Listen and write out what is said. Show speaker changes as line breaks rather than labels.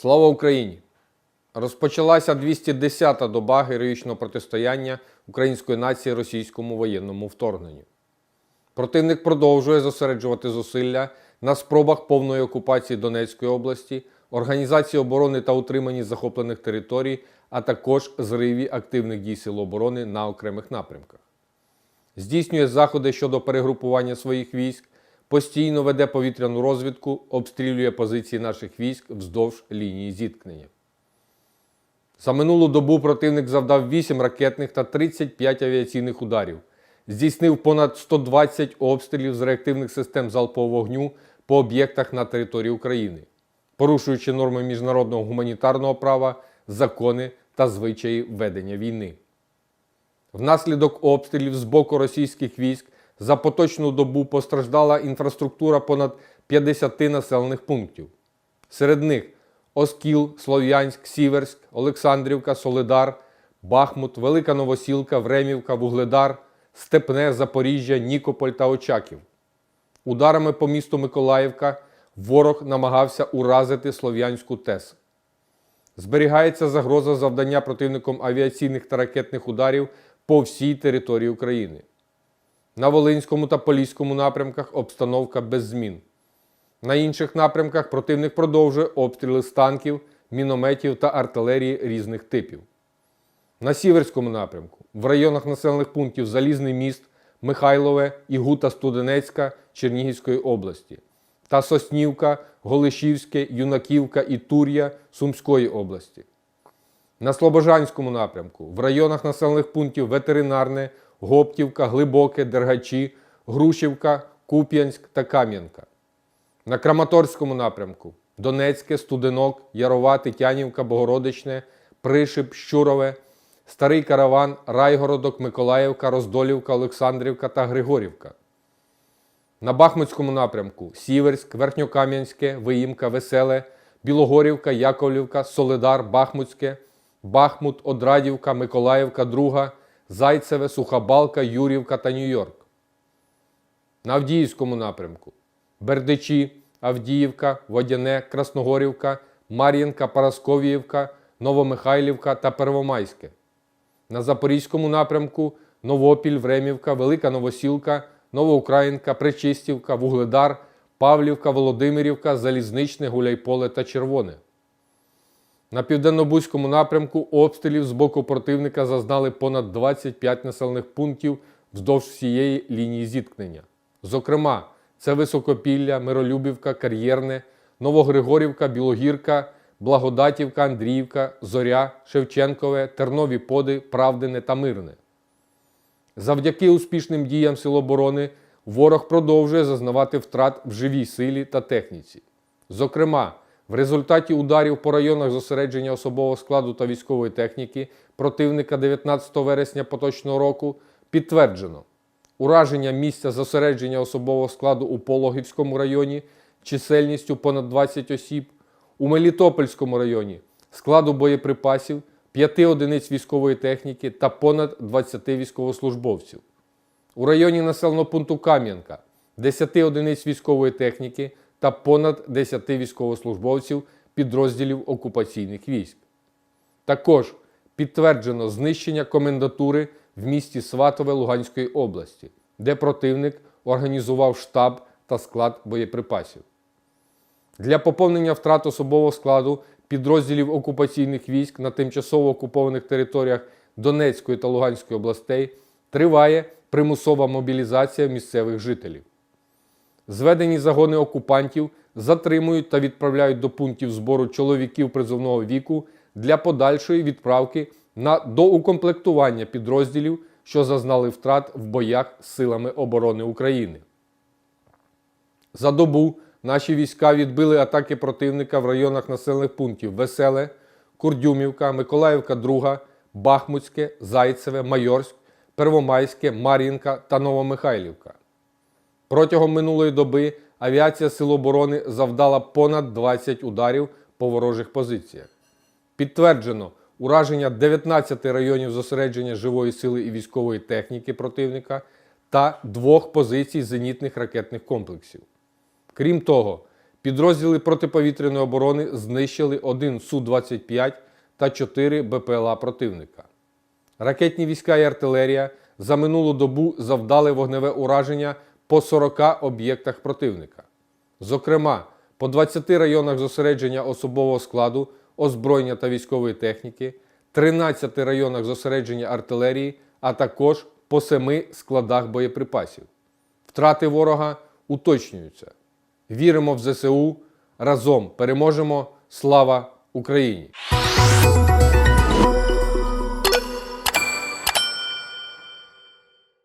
Слава Україні! Розпочалася 210-та доба героїчного протистояння української нації російському воєнному вторгненню. Противник продовжує зосереджувати зусилля на спробах повної окупації Донецької області, організації оборони та утриманні захоплених територій, а також зриві активних дій Сил оборони на окремих напрямках. Здійснює заходи щодо перегрупування своїх військ, постійно веде повітряну розвідку, обстрілює позиції наших військ вздовж лінії зіткнення. За минулу добу противник завдав 8 ракетних та 35 авіаційних ударів, здійснив понад 120 обстрілів з реактивних систем залпового вогню по об'єктах на території України, порушуючи норми міжнародного гуманітарного права, закони та звичаї ведення війни. Внаслідок обстрілів з боку російських військ за поточну добу постраждала інфраструктура понад 50 населених пунктів. Серед них Оскіл, Слов'янськ, Сіверськ, Олександрівка, Солидар, Бахмут, Велика Новосілка, Времівка, Вугледар, Степне, Запоріжжя, Нікополь та Очаків. Ударами по місту Миколаївка ворог намагався уразити Слов'янську ТЕС. Зберігається загроза завдання противником авіаційних та ракетних ударів по всій території України. На Волинському та Поліському напрямках обстановка без змін. На інших напрямках противник продовжує обстріли з танків, мінометів та артилерії різних типів. На Сіверському напрямку в районах населених пунктів Залізний міст, Михайлове і Гута Студенецька Чернігівської області та Соснівка, Голишівське, Юнаківка і Тур'я Сумської області. На Слобожанському напрямку в районах населених пунктів Ветеринарне, Гоптівка, Глибоке, Дергачі, Грушівка, Куп'янськ та Кам'янка. На Краматорському напрямку Донецьке, Студенок, Ярова, Тетянівка, Богородичне, Пришип, Щурове, Старий Караван, Райгородок, Миколаївка, Роздолівка, Олександрівка та Григорівка. На Бахмутському напрямку Сіверськ, Верхньокам'янське, Виїмка, Веселе, Білогорівка, Яковлівка, Солидар, Бахмутське, Бахмут, Одрадівка, Миколаївка, Друга, Зайцеве, Сухабалка, Юрівка та Нью-Йорк. На Авдіївському напрямку Бердичі, Авдіївка, Водяне, Красногорівка, Мар'їнка, Парасковіївка, Новомихайлівка та Первомайське. На Запорізькому напрямку Новопіль, Времівка, Велика Новосілка, Новоукраїнка, Пречистівка, Вугледар, Павлівка, Володимирівка, Залізничне, Гуляйполе та Червоне. На південно-бузькому напрямку обстрілів з боку противника зазнали понад 25 населених пунктів вздовж всієї лінії зіткнення. Зокрема, це Високопілля, Миролюбівка, Кар'єрне, Новогригорівка, Білогірка, Благодатівка, Андріївка, Зоря, Шевченкове, Тернові Поди, Правдине та Мирне. Завдяки успішним діям Сил оборони ворог продовжує зазнавати втрат в живій силі та техніці. Зокрема, в результаті ударів по районах зосередження особового складу та військової техніки противника 19 вересня поточного року підтверджено ураження місця зосередження особового складу у Пологівському районі чисельністю понад 20 осіб, у Мелітопольському районі складу боєприпасів, 5 одиниць військової техніки та понад 20 військовослужбовців. У районі населеного пункту Кам'янка 10 одиниць військової техніки та понад 10 військовослужбовців підрозділів окупаційних військ. Також підтверджено знищення комендатури в місті Сватове Луганської області, де противник організував штаб та склад боєприпасів. Для поповнення втрат особового складу підрозділів окупаційних військ на тимчасово окупованих територіях Донецької та Луганської областей триває примусова мобілізація місцевих жителів. Зведені загони окупантів затримують та відправляють до пунктів збору чоловіків призовного віку для подальшої відправки на доукомплектування підрозділів, що зазнали втрат в боях з силами оборони України. За добу наші війська відбили атаки противника в районах населених пунктів Веселе, Курдюмівка, Миколаївка, Друга, Бахмутське, Зайцеве, Майорськ, Первомайське, Мар'їнка та Новомихайлівка. Протягом минулої доби авіація Сил оборони завдала понад 20 ударів по ворожих позиціях. Підтверджено ураження 19 районів зосередження живої сили і військової техніки противника та двох позицій зенітних ракетних комплексів. Крім того, Підрозділи протиповітряної оборони знищили один Су-25 та 4 БПЛА противника. Ракетні війська і артилерія за минулу добу завдали вогневе ураження по 40 об'єктах противника. Зокрема, по 20 районах зосередження особового складу, озброєння та військової техніки, 13 районах зосередження артилерії, а також по 7 складах боєприпасів. Втрати ворога уточнюються. Віримо в ЗСУ. Разом переможемо. Слава Україні!